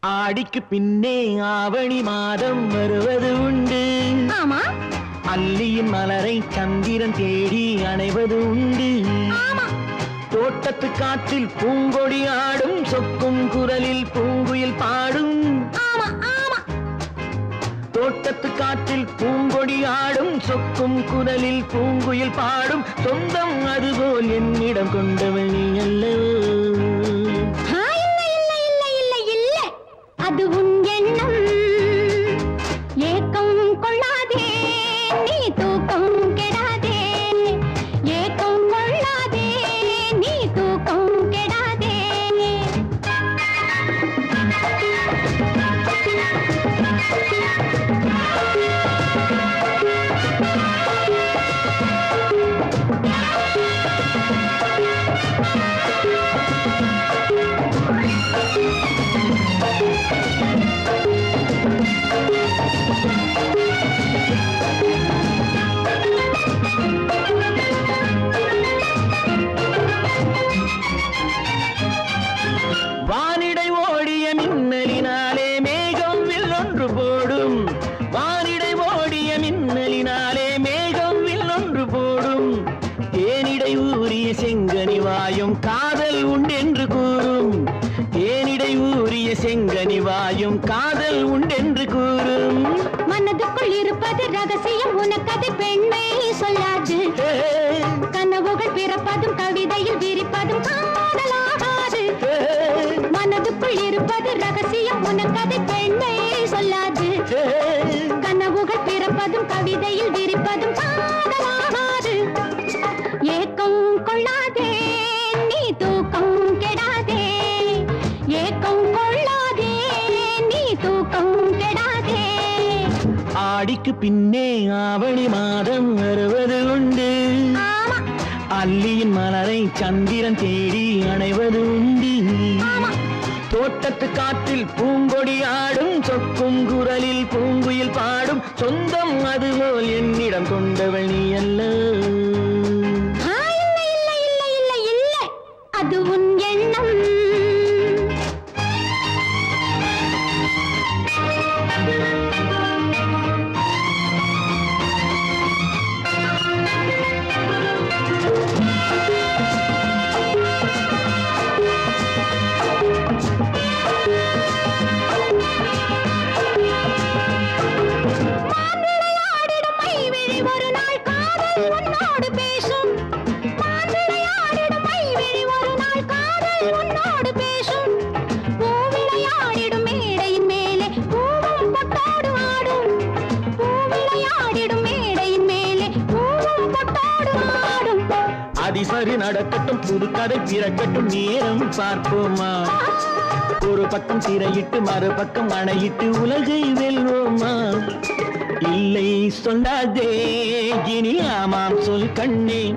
ஆடிக்கு பின்னே ஆவணி மாதம் வருவது உண்டு. ஆமா. அல்லியின் மலரை சந்திரன் தேடி அணைவது உண்டு. தோட்டத்து காற்றில் பூங்கொடி ஆடும் சொக்கும் குரலில் பூங்குயில் பாடும். தோட்டத்து காற்றில் பூங்கொடி ஆடும் சொக்கும் குரலில் பூங்குயில் பாடும். சொந்தம் அதுபோல் என்னிடம் கொண்டவள் நீ அல்லவோ? அது உன் தேனிடை ஊறிய செங்கனி வாயும் காதல் உண்டென்று கூறும். தேனிடை ஊறிய செங்கனி வாயும் காதல் உண்டென்று கூறும். மனதுக்குள் இருப்பது ரகசியம் உனக்கது பெண்மை சொல்லாது. கனவுகள் பிறப்பதும் கவிதையில் விரிப்பதும் காதலாகாது மனதுக்குள் இருப்பது ரகசியம் உனக்கதை பெண்மை சொல்லாது. கனவுகள் பிறப்பதும் கவிதையில் விரிப்பதும் காதலாகாது கொள்ளாதே நீ தூக்கம் கெடாதே. ஏக்கம் கொள்ளாதே நீ தூக்கம் கெடாதே. ஆடிக்கு பின்னே ஆவணி மாதம் வருவது உண்டு. அல்லியின் மலரை சந்திரன் தேடி அணைவது உண்டு. தோட்டத்து காற்றில் பூங்கொடி ஆடும் சொக்கும் குரலில் பூங்குயில் பாடும் சொந்தம் அதுபோல் என்னிடம் கொண்டவள் நீ அல்ல. அது அதிசரி நடக்கட்டும். புது கதை பிறக்கட்டும். நேரம் பார்ப்போமா? ஒரு பக்கம் திரையிட்டு மறுபக்கம் அணையிட்டு உலகை வெல்வோமா? இல்லை சொல்லாதே இனி ஆமாம் சொல் கண்ணே.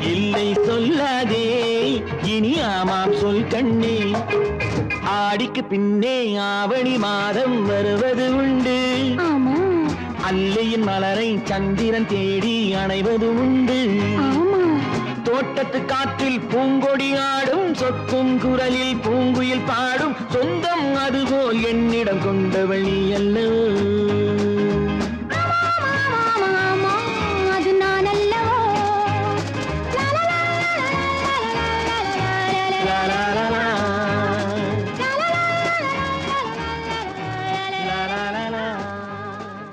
இல்லை சொல்லாதே இனி ஆமாம் சொல் கண்ணே. ஆடிக்கு பின்னே ஆவணி மாதம் வருவது உண்டு. அல்லையின் மலரை சந்திரன் தேடி அணைவது உண்டு. தோட்டத்து காற்றில் பூங்கொடி ஆடும் சொக்கும் குரலில் பூங்குயில் பாடும் சொந்தம் அதுபோல் என்னிடம் கொண்டவழி அல்ல.